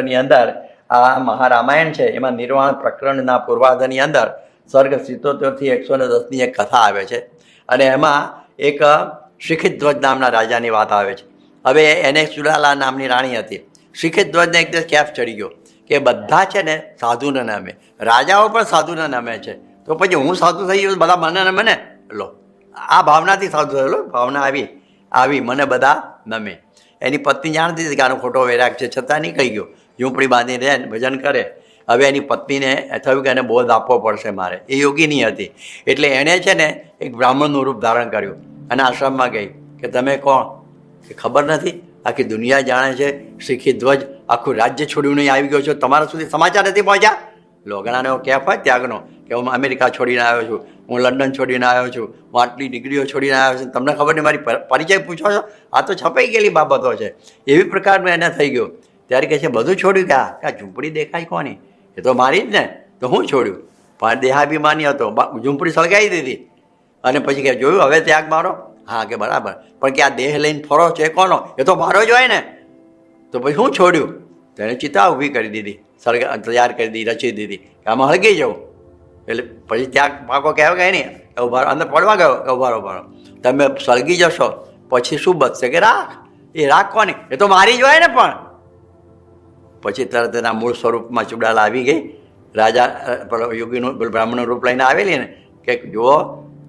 ની અંદર આ મહારામાયણ છે, એમાં નિર્વાણ પ્રકરણના પૂર્વાધની અંદર સ્વર્ગ સિત્તોતેરથી એકસો ને દસની એક કથા આવે છે અને એમાં એક શિખિધ્વજ નામના રાજાની વાત આવે છે. હવે એને સુલાલા નામની રાણી હતી. શિખિધ્વજને એક દિવસ કેફ ચડી ગયો કે બધા છે ને સાધુના નામે. રાજાઓ પણ સાધુના નામે છે. તો પછી હું સાધુ થઈ ગયો બધા મને નમે ને? લો, આ ભાવનાથી સાધુ થયેલો, ભાવના આવી આવી, મને બધા નમે. એની પત્ની જાણતી હતી કે આનો ખોટો વૈરાગ છે, છતાં નહીં કહી ગયો. ઝૂંપડી બાંધી રહે ભજન કરે. હવે એની પત્નીને થયું કે એને બોધ આપવો પડશે મારે. એ યોગીની હતી. એટલે એણે છે ને એક બ્રાહ્મણનું રૂપ ધારણ કર્યું અને આશ્રમમાં ગઈ કે તમે કોણ? કે ખબર નથી. આખી દુનિયા જાણે છે. શીખી ધ્વજ આખું રાજ્ય છોડીને આવી ગયો છો. તમારા સુધી સમાચાર નથી પહોંચ્યા? લોગણાનો કેફ હોય ત્યાગનો, કે હું અમેરિકા છોડીને આવ્યો છું, હું લંડન છોડીને આવ્યો છું, હું આટલી ડિગ્રીઓ છોડીને આવ્યો છું. તમને ખબર નહીં, મારી પરિચય પૂછો છો? આ તો છપાઈ ગયેલી બાબતો છે. એવી પ્રકારનું એને થઈ ગયો. ત્યારે કહે છે, બધું છોડ્યું કે આ? ઝૂંપડી દેખાય કોની? એ તો મારી જ ને. તો હું છોડ્યું? પણ દેહાભિમાની હતો. ઝૂંપડી સળગાવી દીધી. અને પછી કે જોયું, હવે ત્યાગ મારો? હા, કે બરાબર. પણ કે આ દેહ લઈને ફરો છે કોનો? એ તો મારો જ હોય ને. તો પછી હું છોડ્યું. તેણે ચિતા ઊભી કરી દીધી. સળગ તૈયાર કરી દીધી રચી દીધી. આમાં હળગી જવું. એટલે પછી ત્યાં પાકો કહેવાય કે નહીં કે ઊભા અંદર પડવા ગયો કે ઊભા રહો, તમે સળગી જશો પછી શું બચશે? કે રાખ. એ રાખ કોની એ તો મારી જ હોય ને પણ. પછી તરત એના મૂળ સ્વરૂપમાં ચુડાલા આવી ગઈ. રાજા યોગીનું બ્રાહ્મણનું રૂપ લઈને આવેલી ને. કે જુઓ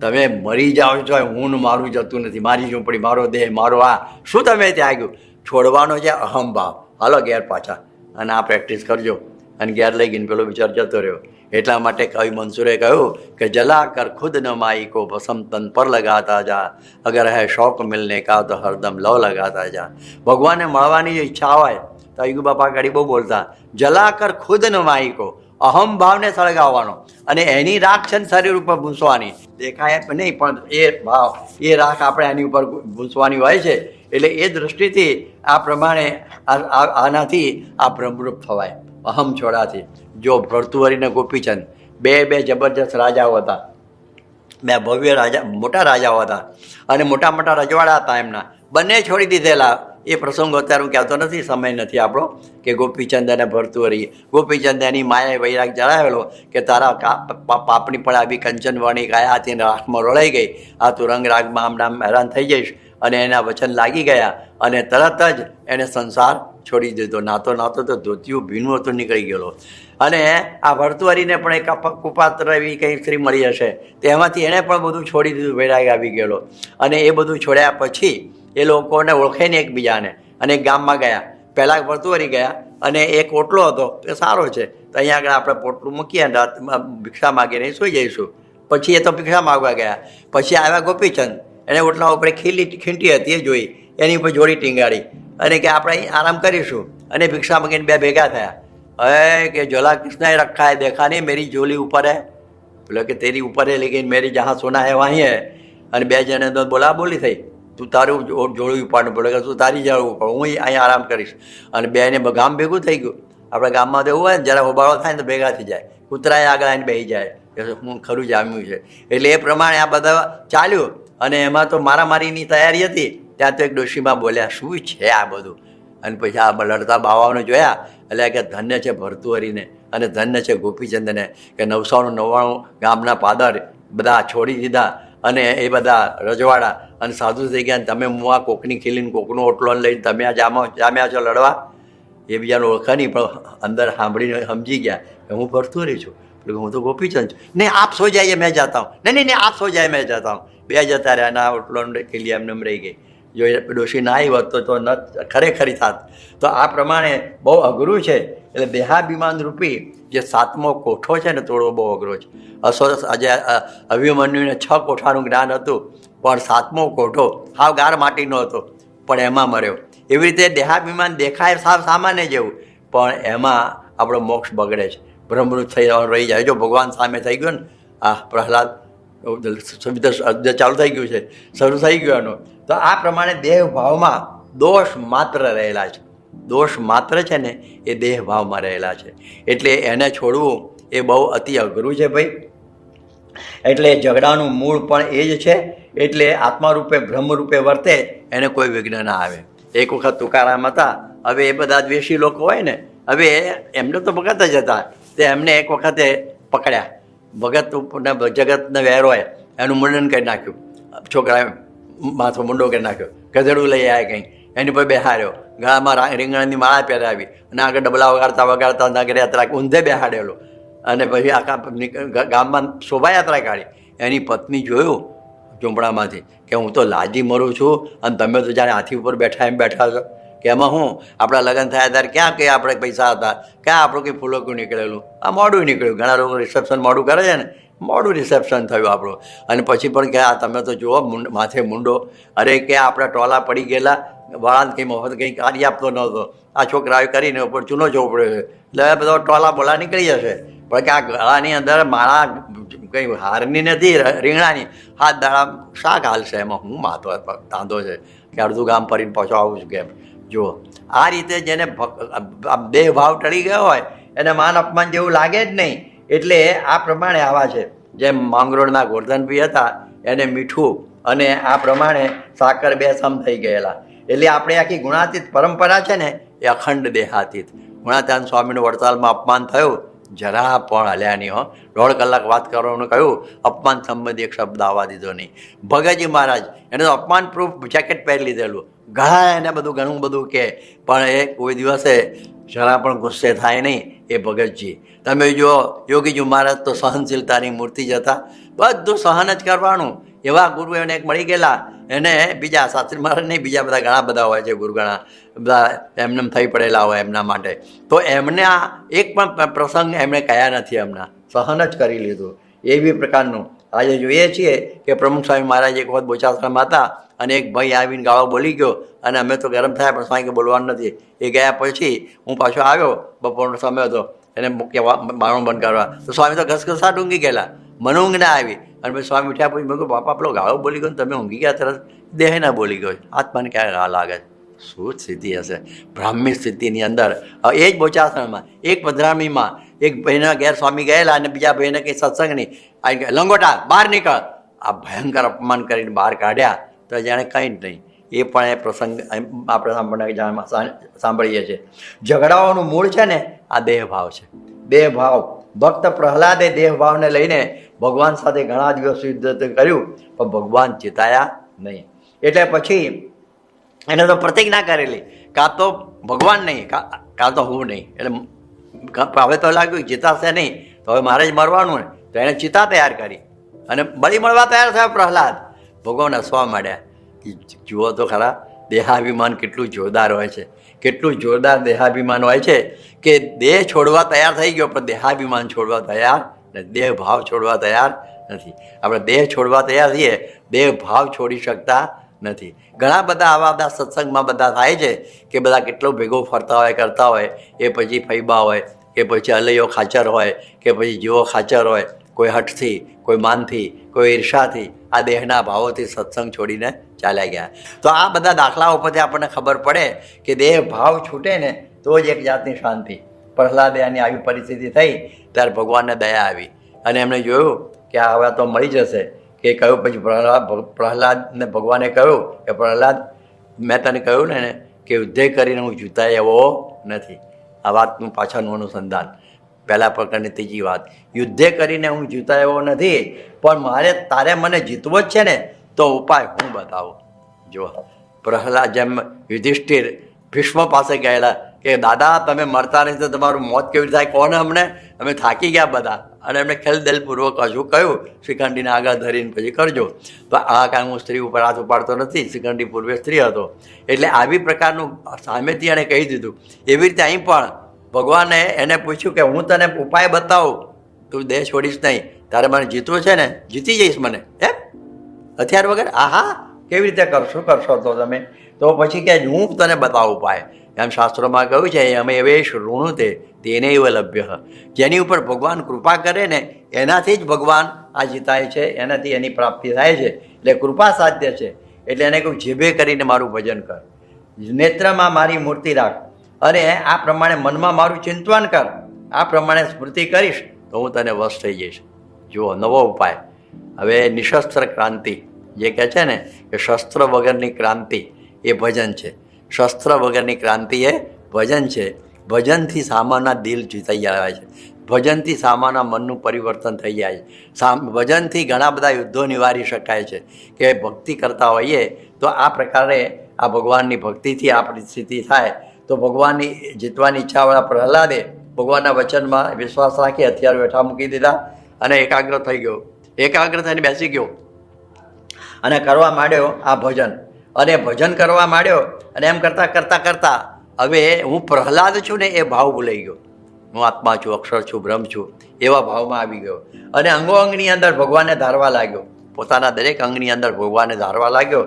તમે મરી જાઓ છો હું મારું જતું નથી. મારી ઝૂંપડી મારો દેહ મારો આ. શું તમે ત્યાં ત્યાગ્યું છોડવાનો છે અહમભાવ હાલો ઘેર પાછા. અને આ પ્રેક્ટિસ કરજો. અને ઘેર લઈ ગઈને પેલો વિચાર જતો રહ્યો. એટલા માટે કવિ મનસુરે કહ્યું કે જલા કર ખુદ ન માઈ કો ભસમ તન પર લગાતા જા. અગર હે શોક મિલને કા તો હરદમ લવ લગાતા જા. ભગવાનને મળવાની ઈચ્છા હોય, તો યુગ બાપા ગાડી બહુ બોલતા જલા કર ખુદ ન માઈ કો. અહમ ભાવને સળગાવવાનો. અને એની રાખ છે ને શરીર ઉપર ભૂંસવાની. દેખાય નહીં, પણ એ ભાવ, એ રાખ આપણે એની ઉપર ભૂંસવાની હોય છે. એટલે એ દૃષ્ટિથી આ પ્રમાણે આનાથી આ ભ્રમરૂપ થવાય. અહમ છોડાથી. જો ભરતુહરીને ગોપીચંદ, બે બે જબરજસ્ત રાજાઓ હતા. બે ભવ્ય રાજા મોટા રાજાઓ હતા. અને મોટા મોટા રજવાડા હતા એમના. બંને છોડી દીધેલા. એ પ્રસંગો અત્યારે હું કહેતો નથી, સમય નથી આપણો, કે ગોપીચંદ અને ભરતુહરી. ગોપીચંદ એની માયાએ વૈરાગ જણાવેલો કે તારા પાપણી પણ આવી કંચનવાણી ગાયા હતી અને રાખમાં રોળાઈ ગઈ. આ તું રંગ રાગમાં આમ નામ હેરાન થઈ જઈશ. અને એના વચન લાગી ગયા અને તરત જ એણે સંસાર છોડી દીધો. નાતો નાતો તો ધોતિયું, ભીનું હતું, નીકળી ગયેલો. અને આ ભરતુહરીને પણ એક કુપાત્ર એવી કંઈ સ્ત્રી મળી હશે. તેમાંથી એણે પણ બધું છોડી દીધું વૈરાગ આવી ગયેલો. અને એ બધું છોડ્યા પછી એ લોકોને ઓળખે ને એકબીજાને. અને ગામમાં ગયા. પહેલાં ભરતુહરી ગયા અને એક ઓટલો હતો, એ સારો છે. તો અહીંયા આગળ આપણે પોટલું મૂકીએ રાતમાં ભિક્ષા માગીને સૂઈ જઈશું. પછી એ તો ભિક્ષા માગવા ગયા. પછી આવ્યા ગોપીચંદ. એને ઓટલા ઉપર ખીલી ખીંટી હતી એ જોઈ. એની ઉપર જોડી ટીંગાડી. અને કે આપણે અહીં આરામ કરીશું. અને ભિક્ષા મંગીને બે ભેગા થયા. હે કે જોલા કૃષ્ણએ રખા હે દેખા નહીં, મેરી જોલી ઉપર હે. બોલો કે તેરી ઉપર હે, લેકિન મેરી જહાં સોના હે, વાહી હે. અને બે જણે તો બોલા બોલી થઈ. તું તારું જોડું ઉપાડવું બોલે કે તું તારી જાળવું પડે હું અહીં આરામ કરીશ. અને બેને ગામ ભેગું થઈ ગયું. આપણે ગામમાં તો એવું હોય ને જરા હોબાળો થાય ને, તો ભેગા થઈ જાય. કૂતરાએ આગળ આવીને બેસી જાય. હું ખરું જામ્યું છે. એટલે એ પ્રમાણે આ બધા ચાલ્યું. અને એમાં તો મારામારીની તૈયારી હતી. ત્યાં તો એક ડોશીમાં બોલ્યા, શું છે આ બધું? અને પછી આ લડતા બાવાઓને જોયા, એટલે કે ધન્ય છે ભરતુહરીને અને ધન્ય છે ગોપીચંદને કે નવસોનું નવ્વાણું ગામના પાદર બધા છોડી દીધા અને એ બધા રજવાડા અને સાધુ થઈ ગયા તમે હું આ કોકની ખીલીને કોકનો ઓટલો લઈને તમે આ જામો, જામ્યા છો લડવા? એ બીજાને ઓળખા નહીં, પણ અંદર સાંભળીને સમજી ગયા કે હું ભરતુહરી છું. એટલે હું તો ગોપીચંદ છું. નહીં, આપ સો જાય મેં જાતા હું નહીં નહીં આપ સો જાય મેં જાતા હું બે જતા રહ્યા ના ઓટલો ને એમને એમ રહી ગઈ. જો એ ડોશી ના આવી હોત તો તો ન ખરેખરી થાત. તો આ પ્રમાણે બહુ અઘરું છે. એટલે દેહાભિમાન રૂપી જે સાતમો કોઠો છે ને, તોડવો બહુ અઘરો છે. અસોરસ આજે અભિમન્યુને છ કોઠાનું જ્ઞાન હતું, પણ સાતમો કોઠો હાવ ગાર માટીનો હતો. પણ એમાં મર્યો. એવી રીતે દેહાભિમાન દેખાય સાવ સામાન્ય જેવું. પણ એમાં આપણો મોક્ષ બગડે છે. બ્રહ્મૃત થઈ રહી જાય. જો ભગવાન સામે થઈ ગયો ને, આ પ્રહલાદ સુવિધા ચાલુ થઈ ગયું છે, શરૂ થઈ ગયું એનું. તો આ પ્રમાણે દેહ ભાવમાં દોષ માત્ર રહેલા છે. દોષ માત્ર છે ને, એ દેહ ભાવમાં રહેલા છે. એટલે એને છોડવું એ બહુ અતિ અઘરું છે ભાઈ. એટલે ઝઘડાનું મૂળ પણ એ જ છે. એટલે આત્મા રૂપે બ્રહ્મ વર્તે, એને કોઈ વિઘ્ન ના આવે. એક વખત તુકારામ હતા. હવે એ બધા દ્વેષી લોકો હોય ને, હવે એમને તો ભગત જ હતા. તે એમને એક વખતે પકડ્યા. ભગત ઉપરને જગતને હોય, એનું મુંડન કરી નાખ્યું. છોકરાએ માથો મુંડો કરી નાખ્યો. ગધેડું લઈ આવ્યા કંઈ. એની પર બેહાડ્યો ગળામાં રીંગણની માળા પહેરાવી અને આગળ ડબલા વગાડતા વગાડતા નગર યાત્રા ઊંધે બેહાડેલો. અને પછી આખા ગામમાં શોભાયાત્રા કાઢી. એની પત્ની જોયું ઝૂંપડામાંથી કે હું તો લાજી મરું છું અને તમે તો જાણે હાથી ઉપર બેઠા એમ બેઠા છો. કે એમાં હું આપણા લગ્ન થયા ત્યારે ક્યાં કે આપણે પૈસા હતા? ક્યાં આપણું કંઈ ફૂલોકું નીકળેલું? આ મોડું નીકળ્યું. ઘણા લોકો રિસેપ્શન મોડું કરે છે ને? મોડું રિસેપ્શન થયું આપણું. અને પછી પણ કે આ તમે તો જુઓ માથે મુંડો. અરે કે આપણા ટોલા પડી ગયેલા વાળાને કંઈ મફત કંઈ કાર્ય આપતો નહોતો. આ છોકરાએ કરીને ઉપર ચૂનો જોવો પડ્યો છે. એટલે બધો ટોલા બોલા નીકળી જશે. પણ કે આ ગળાની અંદર માળા કંઈ હારની નથી રીંગણાની. હાથ દાડા શાક હાલશે. એમાં હું માથો તાંધો છે. કે અડધું ગામ ફરીને પાછો આવું છું કેમ? જુઓ. આ રીતે જેને બે ભાવ ટળી ગયો હોય, એને માન અપમાન જેવું લાગે જ નહીં. એટલે આ પ્રમાણે આવા છે. જેમ માંગરોળના ગોરધનભાઈ હતા, એને મીઠું અને આ પ્રમાણે સાકર બે સમ થઈ ગયેલા. એટલે આપણે આખી ગુણાતીત પરંપરા છે ને, એ અખંડ દેહાતીત. ગુણાતાન સ્વામીનું વડતાલમાં અપમાન થયું, જરા પણ હલ્યા નહીં હો. દોઢ કલાક વાત કરવાનું કહ્યું, અપમાન સંબંધી એક શબ્દ આવવા દીધો નહીં. ભગતજી મહારાજ, એને અપમાન પ્રૂફ જેકેટ પહેરી લીધેલું. ઘણા એને બધું ઘણું બધું કહે પણ એ કોઈ દિવસે જરા પણ ગુસ્સે થાય નહીં, એ ભગતજી. તમે જુઓ, યોગીજી મહારાજ તો સહનશીલતાની મૂર્તિ જ હતા. બધું સહન જ કરવાનું. એવા ગુરુ એને એક મળી ગયેલા. એને બીજા શાસ્ત્રી મહારાજ નહીં, બીજા બધા ઘણા બધા હોય છે ગુરુગણા. બધા એમને થઈ પડેલા હોય એમના માટે. તો એમને આ એક પણ પ્રસંગ એમણે કયા નથી એમના. સહન જ કરી લીધું. એવી પ્રકારનું આજે જોઈએ છીએ કે પ્રમુખ સ્વામી મહારાજ એક વખત બોચાશ્રમમાં હતા અને એક ભાઈ આવીને ગાળો બોલી ગયો અને અમે તો ગરમ થયા પણ સ્વામી કે બોલવાનું નથી. એ ગયા પછી હું પાછો આવ્યો, બપોરનો સમય હતો, એને કહેવા બારણું બંધ કરવા. તો સ્વામી તો ઘસઘસા ઊંઘી ગયેલા. મને ઊંઘ ના આવી. અને પછી સ્વામી ઉઠ્યા પછી મેં કહ્યું બાપા આપણો ગાળો બોલી ગયો તમે ઊંઘી ગયા તરત. દેહ ના બોલી ગયો. આત્માને ક્યારે રાહ લાગે? શું સ્થિતિ હશે? બ્રાહ્મી સ્થિતિની અંદર. એ જ બોચાસણમાં એક પધરામીમાં એક ભાઈના ઘેર સ્વામી ગયેલા અને બીજા ભાઈને કંઈ સત્સંગ નહીં આ લંગોટા, બહાર નીકળ. આ ભયંકર અપમાન કરીને બહાર કાઢ્યા. તો જાણે કંઈ જ નહીં. એ પણ એ પ્રસંગ આપણે સાંભળવા સાંભળીએ છીએ. ઝઘડાઓનું મૂળ છે ને, આ દેહભાવ છે. દેહભાવ. ભક્ત પ્રહલાદે દેહભાવને લઈને ભગવાન સાથે ઘણા દિવસ યુદ્ધ કર્યું, પણ ભગવાન ચિતાયા નહીં. એટલે પછી એને તો પ્રતિજ્ઞા કરેલી, કાં તો ભગવાન નહીં કાં તો હું નહીં. એટલે હવે તો લાગ્યું જીતાશે નહીં, તો હવે મારે જ મરવાનું ને તો એણે ચિતા તૈયાર કરી. અને બળી મળવા તૈયાર થયા પ્રહલાદ. ભગવાન હસવા માંડ્યા જુઓ તો ખરા, દેહાભિમાન કેટલું જોરદાર હોય છે. કેટલું જોરદાર દેહાભિમાન હોય છે કે દેહ છોડવા તૈયાર થઈ ગયો, પણ દેહાભિમાન છોડવા તૈયાર ને દેહ ભાવ છોડવા તૈયાર નથી. આપણે દેહ છોડવા તૈયાર થઈએ, દેહ ભાવ છોડી શકતા નથી. ઘણા બધા આવા બધા સત્સંગમાં બધા થાય છે કે બધા કેટલો ભેગો ફરતા હોય, કરતા હોય, એ પછી ફૈબા હોય, કે પછી અલૈયો ખાચર હોય, કે પછી જીવો ખાચર હોય, કોઈ હઠથી, કોઈ માનથી, કોઈ ઈર્ષાથી, આ દેહના ભાવોથી સત્સંગ છોડીને ચાલ્યા ગયા. તો આ બધા દાખલાઓ પરથી આપણને ખબર પડે કે દેહ ભાવ છૂટે ને તો જ એક જાતની શાંતિ. પ્રહલાદે આની આવી પરિસ્થિતિ થઈ, ત્યારે ભગવાનને દયા આવી. અને એમણે જોયું કે આ હવે તો મળી જશે. કે કહ્યું, પછી પ્રહલાદ, પ્રહલાદને ભગવાને કહ્યું કે, પ્રહલાદ, મેં તને કહ્યું ને કે, યુદ્ધે કરીને હું જૂતાય એવો નથી. આ વાતનું પાછળનું અનુસંધાન. પહેલાં પ્રકારની ત્રીજી વાત. યુદ્ધે કરીને હું જીતા એવો નથી, પણ મારે તારે મને જીતવો જ છે ને, તો ઉપાય હું બતાવું. જો પ્રહલાદ જેમ યુધિષ્ઠિર ભીષ્મ પાસે ગયેલા કે, દાદા, તમે મરતા નથી તો તમારું મોત કેવી રીતે થાય? કોને અમને? અમે થાકી ગયા બધા. અને એમણે ખેલદલપૂર્વક હજુ કહ્યું, શ્રીખંડીને આગળ ધરીને પછી કરજો. તો આ કાંઈ હું સ્ત્રી ઉપર હાથ ઉપાડતો નથી, શ્રીખંડી પૂર્વે સ્ત્રી હતો. એટલે આવી પ્રકારનું સામેથી એણે કહી દીધું. એવી રીતે અહીં પણ ભગવાને એને પૂછ્યું કે, હું તને ઉપાય બતાવું? તું દેહ છોડીશ નહીં. તારે મને જીતવું છે ને? જીતી જઈશ મને. એમ? હથિયાર વગર? આહા! કેવી રીતે કરશો? કરશો તો તમે. તો પછી કે, હું તને બતાવું ઉપાય. એમ શાસ્ત્રોમાં કહ્યું છે અમે એવેશ ઋણુ તે તેને લભ્ય જેની ઉપર ભગવાન કૃપા કરે ને એનાથી જ ભગવાન આ જીતાય છે એનાથી એની પ્રાપ્તિ થાય છે એટલે કૃપા સાધ્ય છે એટલે એને કહ્યું જીભે કરીને મારું ભજન કર. નેત્રમાં મારી મૂર્તિ રાખ. અને આ પ્રમાણે મનમાં મારું ચિંતન કર. આ પ્રમાણે સ્મૃતિ કરીશ તો હું તને વશ થઈ જઈશ. જુઓ, નવો ઉપાય. હવે નિશસ્ત્ર ક્રાંતિ. જે કહે છે ને, કે શસ્ત્ર વગરની ક્રાંતિ એ ભજન છે. શસ્ત્ર વગરની ક્રાંતિ એ ભજન છે. ભજનથી સામાના દિલ જીતાઈ જાય છે. ભજનથી સામાના મનનું પરિવર્તન થઈ જાય છે. સામ, ભજનથી ઘણા બધા યુદ્ધો નિવારી શકાય છે. કે ભક્તિ કરતા હોઈએ તો આ પ્રકારે આ ભગવાનની ભક્તિથી આપણી સ્થિતિ થાય. તો ભગવાનની જીતવાની ઈચ્છાવાળા પ્રહલાદે ભગવાનના વચનમાં વિશ્વાસ રાખી હથિયાર બેઠા મૂકી દીધા અને એકાગ્ર થઈ ગયો. એકાગ્ર થઈને બેસી ગયો. અને કરવા માંડ્યો આ ભજન. અને ભજન કરવા માંડ્યો અને એમ કરતાં કરતાં કરતાં હવે હું પ્રહલાદ છું ને એ ભાવ ભૂલાઈ ગયો. હું આત્મા છું, અક્ષર છું, બ્રહ્મ છું, એવા ભાવમાં આવી ગયો. અને અંગો અંગની અંદર ભગવાનને ધારવા લાગ્યો. પોતાના દરેક અંગની અંદર ભગવાનને ધારવા લાગ્યો.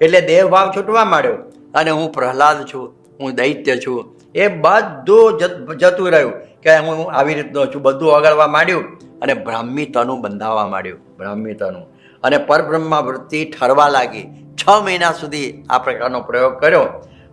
એટલે દેહ ભાવ છૂટવા માંડ્યો. અને હું પ્રહલાદ છું, હું દૈત્ય છું. એ બધું જતું રહ્યું કે હું આવી રીતનો છું. બધું ઓગળવા માંડ્યું અને બ્રાહ્મી તનું બંધાવા માંડ્યું. બ્રાહ્મી તનું અને પરબ્રહ્મા વૃત્તિ ઠરવા લાગી. છ મહિના સુધી આ પ્રકારનો પ્રયોગ કર્યો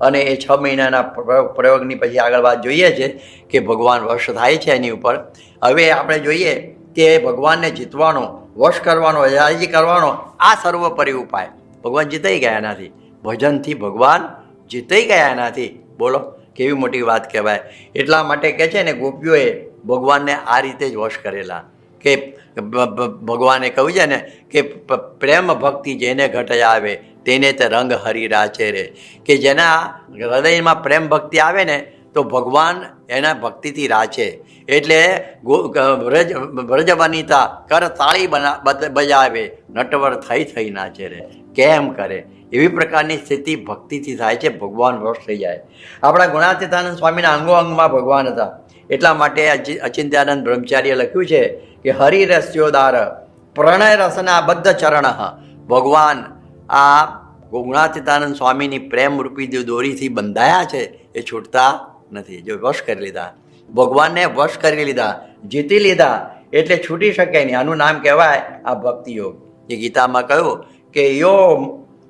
અને એ છ મહિનાના પ્રયોગ પ્રયોગની પછી આગળ વાત જોઈએ છે કે ભગવાન વશ થાય છે એની ઉપર. હવે આપણે જોઈએ કે ભગવાનને જીતવાનો, વશ કરવાનો, રાજી કરવાનો આ સર્વોપરી ઉપાય. ભગવાન જીતાઈ ગયા એનાથી. ભજનથી ભગવાન જીતાઈ ગયા એનાથી. બોલો, કેવી મોટી વાત કહેવાય. એટલા માટે કહે છે ને, ગોપીઓએ ભગવાનને આ રીતે જ વશ કરેલા. કે ભગવાને કહ્યું છે ને, કે પ્રેમ ભક્તિ જેને ઘટે આવે તેને તે રંગ હરી રાચે રે. કે જેના હૃદયમાં પ્રેમ ભક્તિ આવે ને, તો ભગવાન એના ભક્તિથી રાચે એટલે વ્રજ વ્રજ વનિતા કર તાળી બજાવે, નટવર થઈ થઈ નાચે રે. કેમ કરે? એવી પ્રકારની સ્થિતિ ભક્તિથી થાય છે, ભગવાન વશ થઈ જાય. આપણા ગુણાતીતાનંદ સ્વામીના અંગો અંગમાં ભગવાન હતા. એટલા માટે અચિંત્યાનંદ બ્રહ્મચાર્ય લખ્યું છે કે હરિરસ્યોદાર પ્રણય રસના બદ્ધ ચરણ. ભગવાન આ ગુણાતીતાનંદ સ્વામીની પ્રેમરૂપી જે દોરીથી બંધાયા છે, એ છૂટતા નથી. જો વશ કરી લીધા. ભગવાનને વશ કરી લીધા, જીતી લીધા, એટલે છૂટી શકે નહીં. આનું નામ કહેવાય આ ભક્તિ યોગ એ ગીતામાં કહ્યું કે, યો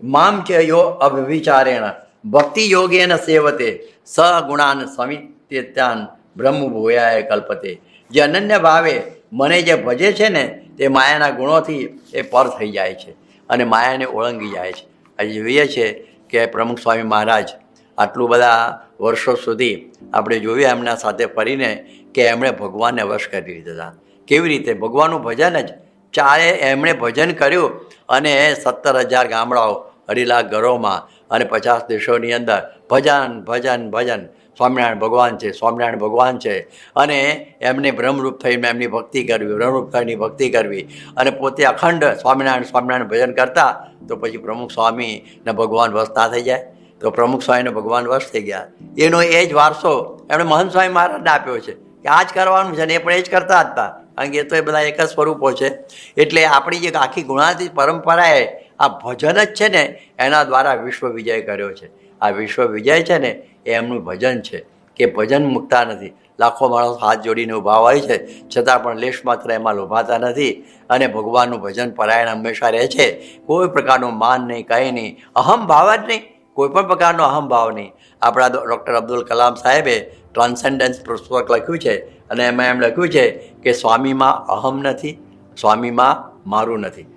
મામ છે યો અવ્યવિચારેણ ભક્તિ યોગેન સેવતે. સ ગુણાન સમિત્યાન બ્રહ્મ ભૂયાએ કલ્પતે. જે અનન્ય ભાવે મને જે ભજે છે ને, તે માયાના ગુણોથી એ પર થઈ જાય છે. અને માયાને ઓળંગી જાય છે. આજે જોઈએ છે કે પ્રમુખ સ્વામી મહારાજ આટલું બધા વર્ષો સુધી આપણે જોઈએ એમના સાથે ફરીને કે એમણે ભગવાનને વશ કરી દીધા કેવી રીતે? ભગવાનનું ભજન જ ચારે એમણે ભજન કર્યું અને સત્તર હજાર ગામડાઓ અઢી લાખ ઘરોમાં અને પચાસ દેશોની અંદર ભજન ભજન ભજન સ્વામિનારાયણ ભગવાન છે, સ્વામિનારાયણ ભગવાન છે. અને એમને બ્રહ્મરૂપ થઈને એમની ભક્તિ કરવી, બ્રહ્મરૂપ થઈને ભક્તિ કરવી. અને પોતે અખંડ સ્વામિનારાયણ સ્વામિનારાયણ ભજન કરતા, તો પછી પ્રમુખ સ્વામીને ભગવાન વશ ના થઈ જાય. તો પ્રમુખ સ્વામીને ભગવાન વશ થઈ ગયા. એનો એ જ વારસો એમણે મહંત સ્વામી મહારાજને આપ્યો છે કે આ જ કરવાનું છે ને એ પણ એ જ કરતા હતા. કારણ કે એ તો એ બધા એક જ સ્વરૂપો છે. એટલે આપણી જે આખી ગુણાતી પરંપરાએ આ ભજન જ છે ને એના દ્વારા વિશ્વ વિજય કર્યો છે. આ વિશ્વ વિજય છે ને એ એમનું ભજન છે, કે ભજન મૂકતા નથી. લાખો માણસ હાથ જોડીને ઊભા હોય છે, છતાં પણ લેશ માત્ર એમાં લોભાતા નથી અને ભગવાનનું ભજન પરાયણ હંમેશા રહે છે. કોઈ પ્રકારનું માન નહીં, કંઈ નહીં. અહમ ભાવ જ નહીં. કોઈ પણ પ્રકારનો અહમ ભાવ નહીં. આપણા ડૉક્ટર અબ્દુલ કલામ સાહેબે ટ્રાન્સેન્ડન્સ પુસ્તક લખ્યું છે અને એમાં એમ લખ્યું છે કે સ્વામીમાં અહમ નથી, સ્વામીમાં મારું નથી.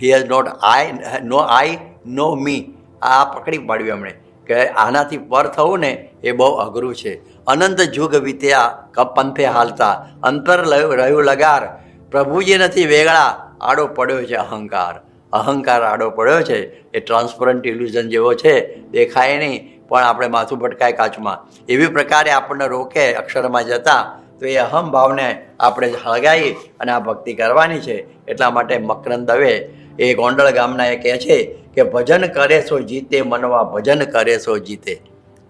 હી હેઝ નોટ આઈ નો આઈ નો મી આ પકડી પાડ્યું એમણે. કે આનાથી પર થવું ને એ બહુ અઘરું છે. અનંત જુગ વીત્યા પંથે હાલતા, અંતર રહ્યું લગાર, પ્રભુજી નથી વેગળા, આડો પડ્યો છે અહંકાર. અહંકાર આડો પડ્યો છે, એ ટ્રાન્સપરન્ટ ઇલ્યુઝન જેવો છે, દેખાય નહીં, પણ આપણે માથું ભટકાય કાચમાં. એવી પ્રકારે આપણને રોકે અક્ષરમાં જતા, તો એ અહમ ભાવને આપણે હળગાવી અને આ ભક્તિ કરવાની છે, એટલા માટે મકરંદ દવે. એ ગોંડલ ગામના એ કહે છે કે ભજન કરે સો જીતે, મનવા ભજન કરે સો જીતે.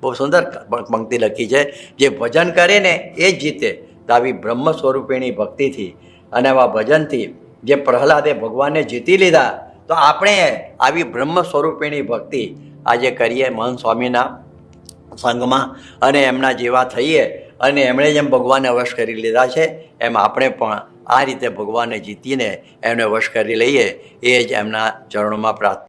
બહુ સુંદર પંક્તિ લખી છે. જે ભજન કરે ને એ જ જીતે. તો આવી બ્રહ્મ સ્વરૂપેની ભક્તિથી અને આવા ભજનથી જે પ્રહલાદે ભગવાનને જીતી લીધા, તો આપણે આવી બ્રહ્મ સ્વરૂપેની ભક્તિ આજે કરીએ મહંત સ્વામીના સંઘમાં અને એમના જેવા થઈએ અને એમણે જેમ ભગવાનને વશ કરી લીધા છે, એમ આપણે પણ આ રીતે ભગવાનને જીતીને એમને વશ કરી લઈએ, એ જ એમના ચરણોમાં પ્રાર્થના